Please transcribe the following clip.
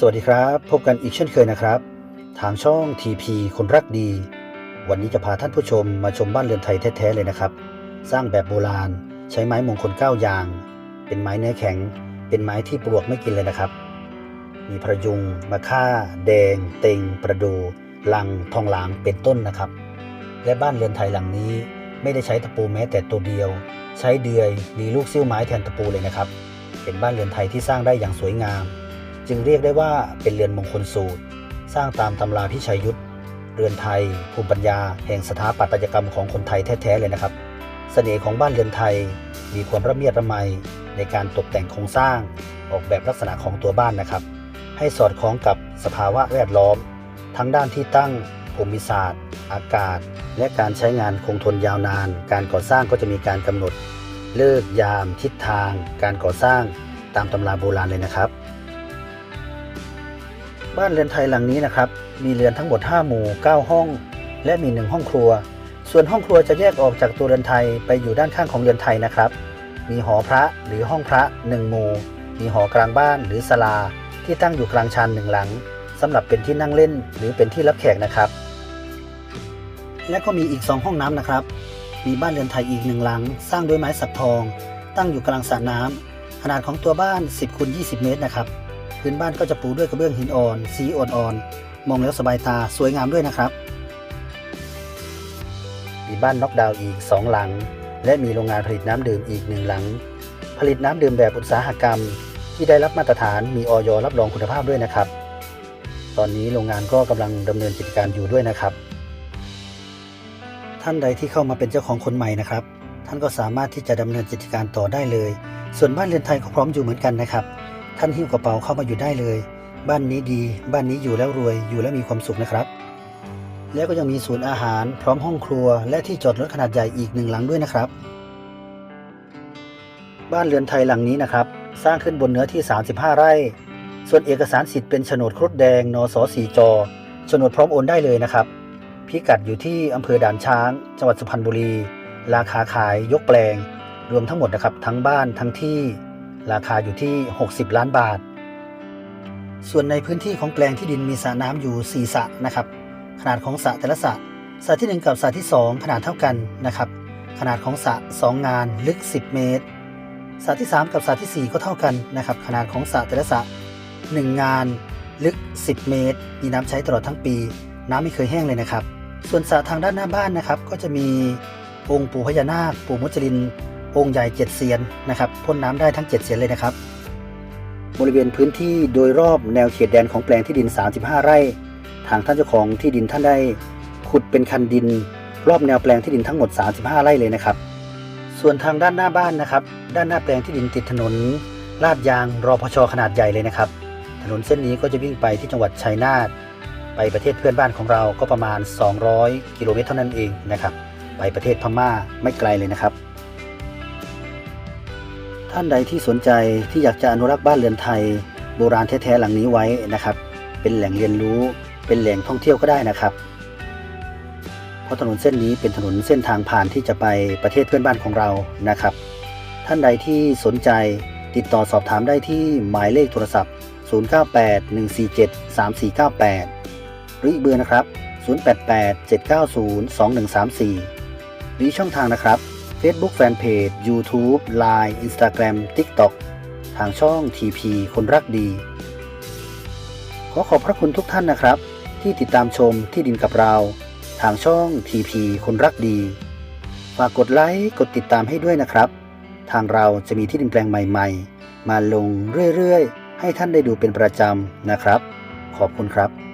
สวัสดีครับ พบกันอีกเช่นเคยนะครับ ทางช่อง TP คนรักดี วันนี้จะพาท่านผู้ชมมาชมบ้านเรือนไทยแท้ๆเลยนะครับ สร้างแบบโบราณ ใช้ไม้มงคลเก้าอย่าง เป็นไม้เนื้อแข็ง เป็นไม้ที่ปลวกไม่กินเลยนะครับ มีพระยุงมะค่า แดง เต็ง ประดู ลัง ทองหลางเป็นต้นนะครับ และบ้านเรือนไทยหลังนี้ ไม่ได้ใช้ตะปูแม้แต่ตัวเดียว ใช้เดือยมีลูกซิ่วไม้แทนตะปูเลยนะครับ เป็นบ้านเรือนไทยที่สร้างได้อย่างสวยงาม จึงเรียกได้ว่าเป็นเรือนมงคลสูตร สร้างตามตำราพิชัยยุทธเรือนไทย ภูมิปัญญา แห่งสถาปัตยกรรมของคนไทยแท้ๆเลยนะครับเสน่ห์ของบ้านเรือนไทยมีความระเมียดระไมในการตกแต่งโครงสร้าง ออกแบบลักษณะของตัวบ้านนะครับ ให้สอดคล้องกับสภาวะแวดล้อม ทั้งด้านที่ตั้งภูมิศาสตร์ อากาศ และการใช้งานคงทนยาวนาน การก่อสร้างก็จะมีการกำหนด เลิกยาม ทิศทาง การก่อสร้างตามตำราโบราณเลยนะครับ บ้านเรือนไทยหลังนี้นะครับ มีเรือนทั้งหมด 5 หมู่ 9 ห้อง และมี 1 ห้องครัว ส่วนห้องครัวจะแยกออกจากตัวเรือนไทยไปอยู่ด้านข้างของเรือนไทยนะครับ มีหอพระหรือห้องพระ 1 หมู่ มีหอกลางบ้านหรือศาลา ที่ตั้งอยู่กลางชานหนึ่งหลังสำหรับเป็นที่นั่งเล่นหรือเป็นที่รับแขกนะครับ และก็มีอีก 2 ห้องน้ำนะครับ มีบ้านเรือนไทยอีกหนึ่งหลัง สร้างด้วยไม้สักทอง ตั้งอยู่กลางสระน้ำขนาดของตัวบ้าน 10คูณ20 เมตรนะครับ พื้นบ้านก็จะปูด้วยกระเบื้องหินอ่อน สีอ่อนๆ มองแล้วสบายตาสวยงามด้วยนะครับ มีบ้านน็อกดาวน์อีก 2 หลัง และมีโรงงานผลิตน้ำดื่มอีกหนึ่งหลัง ผลิตน้ำดื่มแบบอุตสาหกรรม ที่ได้รับมาตรฐานมีออยรับรองคุณภาพด้วยนะครับ ตอนนี้โรงงานก็กำลังดำเนินกิจการอยู่ด้วยนะครับ ท่านใดที่เข้ามาเป็นเจ้าของคนใหม่นะครับ ท่านก็สามารถที่จะดำเนินกิจการต่อได้เลย ส่วนบ้านเรือนไทยก็พร้อมอยู่เหมือนกันนะครับ ท่านหิ้วกระเป๋าเข้ามาอยู่ได้เลย บ้านนี้ดี บ้านนี้อยู่แล้วรวย อยู่แล้วมีความสุขนะครับ แล้วก็ยังมีศูนย์อาหาร พร้อมห้องครัว และที่จอดรถขนาดใหญ่อีกหนึ่งหลังด้วยนะครับ บ้านเรือนไทยหลังนี้นะครับ สร้างขึ้นบนเนื้อที่ 35 ไร่ ส่วนเอกสารสิทธิ์เป็นโฉนดครุฑแดง นสสีจอโฉนดพร้อมโอนได้เลยนะครับ พิกัดอยู่ที่อำเภอด่านช้าง จังหวัดสุพรรณบุรี ราคาขายยกแปลง รวมทั้งหมดนะครับ ทั้งบ้านทั้งที่ ราคาอยู่ที่ 60 ล้านบาท ส่วนในพื้นที่ของแปลงที่ดินมีสระน้ำอยู่ 4 สระนะครับ ขนาดของสระแต่ละสระสระที่ 1 กับสระที่ 2 ขนาดเท่ากันนะครับ ขนาดของสระ2 งานลึก 10 เมตรสระที่ 3 กับสระทีสี่4 ก็เท่ากันนะครับ ขนาดของสระแต่ละสระ1 งานลึก 10 เมตร มีน้ำใช้ตลอดทั้งปี น้ำไม่เคยแห้งเลยนะครับ ส่วนสระทางด้านหน้าบ้านนะครับ ก็จะมีองค์ปู่พญานาค ปู่มุจลิน องค์ใหญ่เจ็ดเซียนนะครับพ่นน้ำได้ทั้ง 7 เซียนเลยนะครับ บริเวณพื้นที่โดยรอบแนวเขตแดนของแปลงที่ดิน 35 ไร่ ทางท่านเจ้าของที่ดินท่านได้ขุดเป็นคันดิน รอบแนวแปลงที่ดินทั้งหมด 35 ไร่เลยนะครับ ส่วนทางด้านหน้าบ้านนะครับ ด้านหน้าแปลงที่ดินติดถนนลาดยางรอพชขนาดใหญ่เลยนะครับ ถนนเส้นนี้ก็จะวิ่งไปที่จังหวัดชัยนาทไปประเทศเพื่อนบ้านของเราก็ประมาณ 200 กิโลเมตรเท่านั้นเองนะครับ ไปประเทศพม่าไม่ไกลเลยนะครับ ท่านใดที่สนใจที่อยากจะอนุรักษ์บ้านเรือนไทย โบราณแท้ๆหลังนี้ไว้นะครับ เป็นแหล่งเรียนรู้เป็นแหล่งท่องเที่ยวก็ได้นะครับ เพราะถนนเส้นนี้เป็นถนนเส้นทางผ่านที่จะไปประเทศเพื่อนบ้านของเรานะครับ ท่านใดที่สนใจติดต่อสอบถามได้ที่หมายเลขโทรศัพท์ 0981473498 หรืออีกเบอร์นะครับ 0887902134 หรือช่องทางนะครับ Facebook Fanpage YouTube Line Instagram TikTok ทางช่อง TP คนรักดี ขอขอบพระคุณทุกท่านนะครับ ที่ติดตามชมที่ดินกับเรา ทางช่อง TP คนรักดี ฝากกดไลค์กดติดตามให้ด้วยนะครับ ทางเราจะมีที่ดินแปลงใหม่ๆ มาลงเรื่อยๆ ให้ท่านได้ดูเป็นประจำนะครับ ขอบคุณครับ